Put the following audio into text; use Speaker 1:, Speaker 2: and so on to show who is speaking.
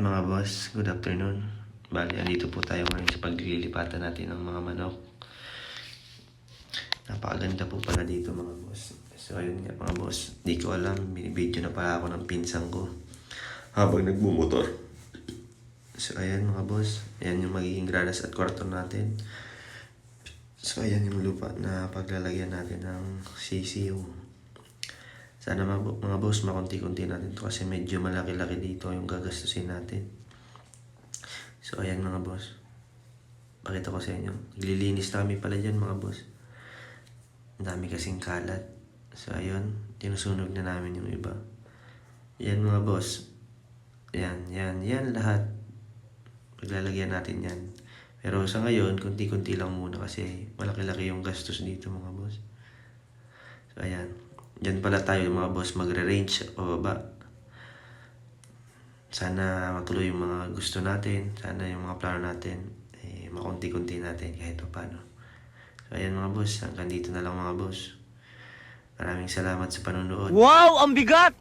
Speaker 1: boss, good afternoon. Bali, andito po tayo ngayon sa paglilipatan natin ng mga manok. Napakaganda po pala dito mga boss. So ayun nga mga boss, di ko alam, binibidyo na pala ako ng pinsan ko habang nagbumotor. So ayan mga boss, ayan yung magiging gradas at kwarto natin. So ayan yung lupa na paglalagyan natin ng CCU. Sana mga, bo- mga boss, makunti-kunti natin to kasi medyo malaki-laki dito yung gagastusin natin. So ayan mga boss. Pakita ko sa inyo. Naglilinis na kami pala dyan mga boss. Ang dami kasing kalat. So ayun, tinusunog na namin yung iba. Yan mga boss. Yan, yan, yan lahat. Paglalagyan natin yan. Pero sa ngayon, kunti-kunti lang muna kasi malaki-laki yung gastos dito mga boss. Diyan pala tayo mga boss magre-range sa pababa. Sana matuloy yung mga gusto natin. Sana yung mga plano natin eh, makunti-kunti natin kahit pa paano. So ayan mga boss, hanggang dito na lang mga boss. Maraming salamat sa panonood.
Speaker 2: Wow, ang bigat!